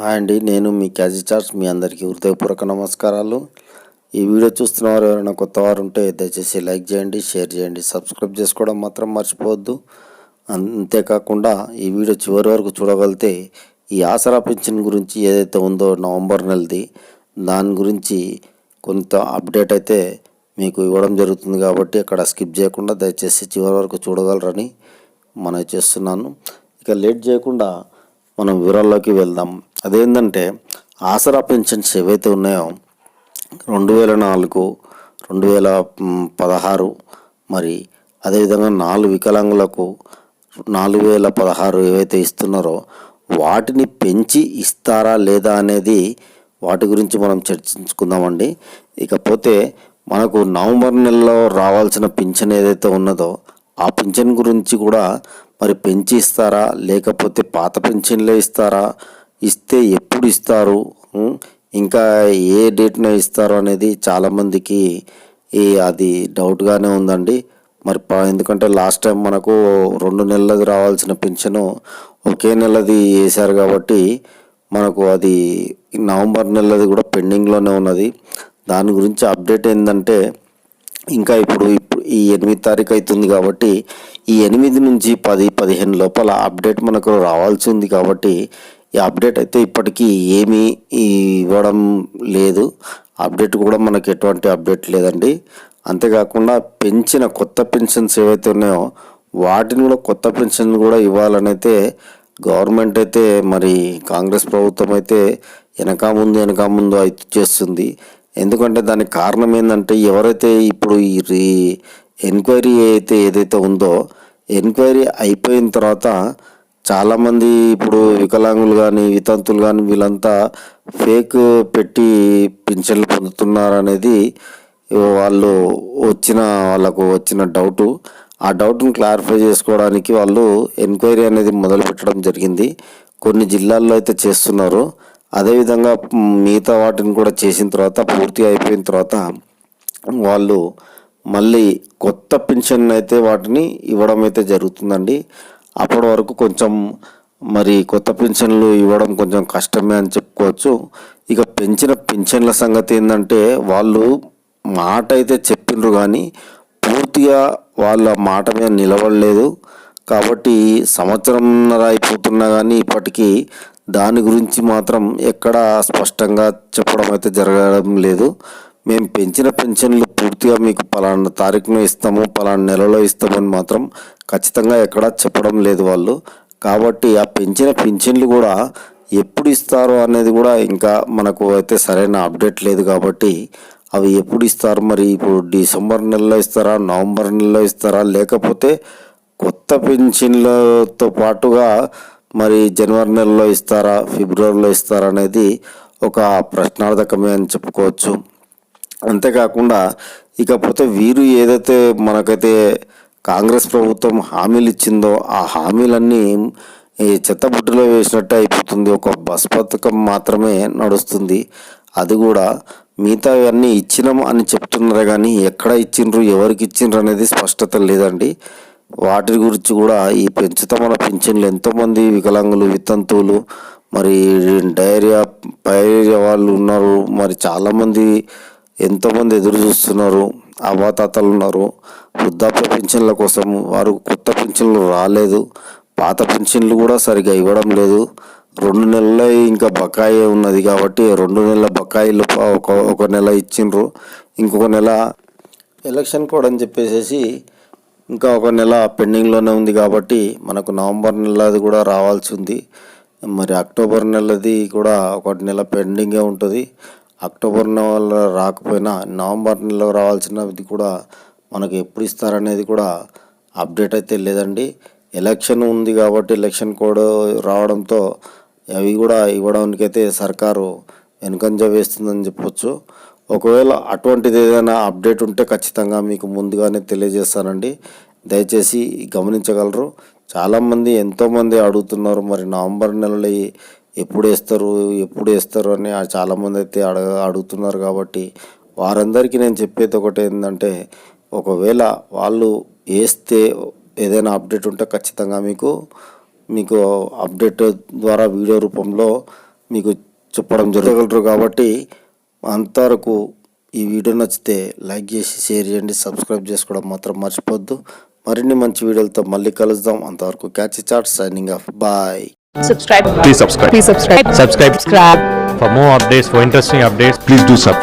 Hi అండి నేను మీ క్యాజీ charge మీ అందరికీ హృదయపూర్వక నమస్కారాలు. ఈ వీడియో చూస్తున్న వారు ఎవరైనా కొత్త వారు ఉంటే దయచేసి లైక్ చేయండి షేర్ చేయండి సబ్స్క్రైబ్ చేసుకోవడం మాత్రం మర్చిపోవద్దు. అంతేకాకుండా ఈ వీడియో చివరి వరకు చూడగలిగితే ఈ ఆసరా పింఛన్ గురించి ఏదైతే ఉందో నవంబర్ నెలది దాని గురించి కొంత అప్డేట్ అయితే మీకు ఇవ్వడం జరుగుతుంది కాబట్టి అక్కడ స్కిప్ చేయకుండా దయచేసి చివరి వరకు చూడగలరని మనం చేస్తున్నాను. ఇక లేట్ చేయకుండా మనం వివరాల్లోకి వెళ్దాం. అదేంటంటే ఆసరా పెన్షన్స్ ఏవైతే ఉన్నాయో రెండు వేల నాలుగు రెండు వేల పదహారు మరి అదేవిధంగా నాలుగు వికలాంగులకు నాలుగు వేల పదహారు ఏవైతే ఇస్తున్నారో వాటిని పెంచి ఇస్తారా లేదా అనేది వాటి గురించి మనం చర్చించుకుందామండి. ఇకపోతే మనకు నవంబర్ నెలలో రావాల్సిన పింఛన్ ఏదైతే ఉన్నదో ఆ పింఛన్ గురించి కూడా మరి పెంచి ఇస్తారా? లేకపోతే పాత పెన్షన్లే ఇస్తారా? ఇస్తే ఎప్పుడు ఇస్తారు? ఇంకా ఏ డేట్న ఇస్తారు అనేది చాలామందికి ఈ అది డౌట్గానే ఉందండి. మరి ప- ఎందుకంటే లాస్ట్ టైం మనకు రెండు నెలలది రావాల్సిన పింఛను ఒకే నెలది వేశారు కాబట్టి మనకు అది నవంబర్ నెలది కూడా పెండింగ్లోనే ఉన్నది. దాని గురించి అప్డేట్ ఏంటంటే ఇంకా ఇప్పుడు ఇప్పుడు ఈ ఎనిమిది తారీఖు అవుతుంది కాబట్టి ఈ ఎనిమిది నుంచి పది పదిహేను లోపల అప్డేట్ మనకు రావాల్సి ఉంది కాబట్టి ఈ అప్డేట్ అయితే ఇప్పటికీ ఏమీ ఇవ్వడం లేదు. అప్డేట్ కూడా మనకు ఎటువంటి అప్డేట్ లేదండి. అంతేకాకుండా పెంచిన కొత్త పెన్షన్స్ ఏవైతే ఉన్నాయో వాటిని కూడా కొత్త పెన్షన్ కూడా ఇవ్వాలనైతే గవర్నమెంట్ అయితే మరి కాంగ్రెస్ ప్రభుత్వం అయితే వెనక ముందు వెనక ముందు అయితే చేస్తుంది. ఎందుకంటే దానికి కారణం ఏంటంటే ఎవరైతే ఇప్పుడు ఈ రీ- ఎంక్వైరీ అయితే ఏదైతే ఉందో ఎంక్వైరీ అయిపోయిన తర్వాత చాలామంది ఇప్పుడు వికలాంగులు కానీ వితంతులు కానీ వీళ్ళంతా ఫేక్ పెట్టి పింఛన్లు పొందుతున్నారు అనేది వాళ్ళు వచ్చిన వాళ్ళకు వచ్చిన డౌటు. ఆ డౌట్ను క్లారిఫై చేసుకోవడానికి వాళ్ళు ఎంక్వైరీ అనేది మొదలు పెట్టడం జరిగింది. కొన్ని జిల్లాల్లో అయితే చేస్తున్నారు. అదేవిధంగా మిగతా వాటిని కూడా చేసిన తర్వాత పూర్తి అయిపోయిన తర్వాత వాళ్ళు మళ్ళీ కొత్త పెన్షన్ అయితే వాటిని ఇవ్వడం అయితే జరుగుతుందండి. అప్పటి వరకు కొంచెం మరి కొత్త పెన్షన్లు ఇవ్వడం కొంచెం కష్టమే అని చెప్పుకోవచ్చు. ఇక పెంచిన పెన్షన్ల సంగతి ఏంటంటే వాళ్ళు మాట అయితే చెప్పిండ్రు కానీ పూర్తిగా వాళ్ళ మాట మీద నిలబడలేదు. కాబట్టి సంవత్సరంన్నర అయిపోతున్నా కానీ ఇప్పటికీ దాని గురించి మాత్రం ఎక్కడా స్పష్టంగా చెప్పడం అయితే జరగడం లేదు. మేము పెంచిన పెన్షన్లు పూర్తిగా మీకు పలానా తారీఖున ఇస్తాము పలానా నెలలో ఇస్తామని మాత్రం ఖచ్చితంగా ఎక్కడా చెప్పడం లేదు వాళ్ళు. కాబట్టి ఆ పెంచిన పెన్షన్లు కూడా ఎప్పుడు ఇస్తారు అనేది కూడా ఇంకా మనకు అయితే సరైన అప్డేట్ లేదు కాబట్టి అవి ఎప్పుడు ఇస్తారు? మరి ఇప్పుడు డిసెంబర్ నెలలో ఇస్తారా నవంబర్ నెలలో ఇస్తారా? లేకపోతే కొత్త పెన్షన్లతో పాటుగా మరి జనవరి నెలలో ఇస్తారా ఫిబ్రవరిలో ఇస్తారా అనేది ఒక ప్రశ్నార్థకమే అని చెప్పుకోవచ్చు. అంతేకాకుండా ఇకపోతే వీరు ఏదైతే మనకైతే కాంగ్రెస్ ప్రభుత్వం హామీలు ఇచ్చిందో ఆ హామీలన్నీ ఈ చెత్తబుట్టలో వేసినట్టే అయిపోతుంది. ఒక బస్ పథకం మాత్రమే నడుస్తుంది. అది కూడా మిగతా అన్నీ ఇచ్చినాం అని చెప్తున్నారు కానీ ఎక్కడ ఇచ్చిండ్రు ఎవరికి ఇచ్చిండ్రు అనేది స్పష్టత లేదండి. వాటి గురించి కూడా ఈ పెంచుతామన్న పింఛన్లు ఎంతోమంది వికలాంగులు వితంతువులు మరి డైరియా పైరియా వాళ్ళు ఉన్నారు. మరి చాలామంది ఎంతోమంది ఎదురు చూస్తున్నారు. అవాతాతలు ఉన్నారు. వృద్ధాప్య పింఛన్ల కోసం వారు కొత్త పింఛన్లు రాలేదు. పాత పింఛన్లు కూడా సరిగా ఇవ్వడం లేదు. రెండు నెలల ఇంకా బకాయి ఉన్నది కాబట్టి రెండు నెలల బకాయిలు ఒక ఒక నెల ఇచ్చిండ్రు. ఇంకొక నెల ఎలక్షన్ కోడ్ అని చెప్పేసి ఇంకా ఒక నెల పెండింగ్లోనే ఉంది కాబట్టి మనకు నవంబర్ నెలది కూడా రావాల్సి ఉంది. మరి అక్టోబర్ నెలది కూడా ఒక నెల పెండింగే ఉంటుంది. అక్టోబర్ నెల రాకపోయినా నవంబర్ నెలలో రావాల్సినది కూడా మనకు ఎప్పుడు ఇస్తారనేది కూడా అప్డేట్ అయితే లేదండి. ఎలక్షన్ ఉంది కాబట్టి ఎలక్షన్ కోడ్ రావడంతో అవి కూడా ఇవ్వడానికైతే సర్కారు వెనుకంజ వేస్తుందని చెప్పొచ్చు. ఒకవేళ అటువంటిది ఏదైనా అప్డేట్ ఉంటే ఖచ్చితంగా మీకు ముందుగానే తెలియజేస్తానండి. దయచేసి గమనించగలరు. చాలామంది ఎంతోమంది అడుగుతున్నారు మరి నవంబర్ నెలలో ఎప్పుడు వేస్తారు ఎప్పుడు వేస్తారు అని చాలామంది అయితే అడగ అడుగుతున్నారు కాబట్టి వారందరికీ నేను చెప్పేది ఒకటి ఏంటంటే ఒకవేళ వాళ్ళు వేస్తే ఏదైనా అప్డేట్ ఉంటే ఖచ్చితంగా మీకు మీకు అప్డేట్ ద్వారా వీడియో రూపంలో మీకు చెప్పడం జరగలరు కాబట్టి అంతవరకు ఈ వీడియో నచ్చితే లైక్ చేసి షేర్ చేయండి. సబ్స్క్రైబ్ చేసుకోవడం మాత్రం మర్చిపోద్దు మరిన్ని మంచి వీడియోలతో మళ్ళీ కలుద్దాం. అంతవరకు catch chat signing off bye subscribe for more updates for interesting updates please do sub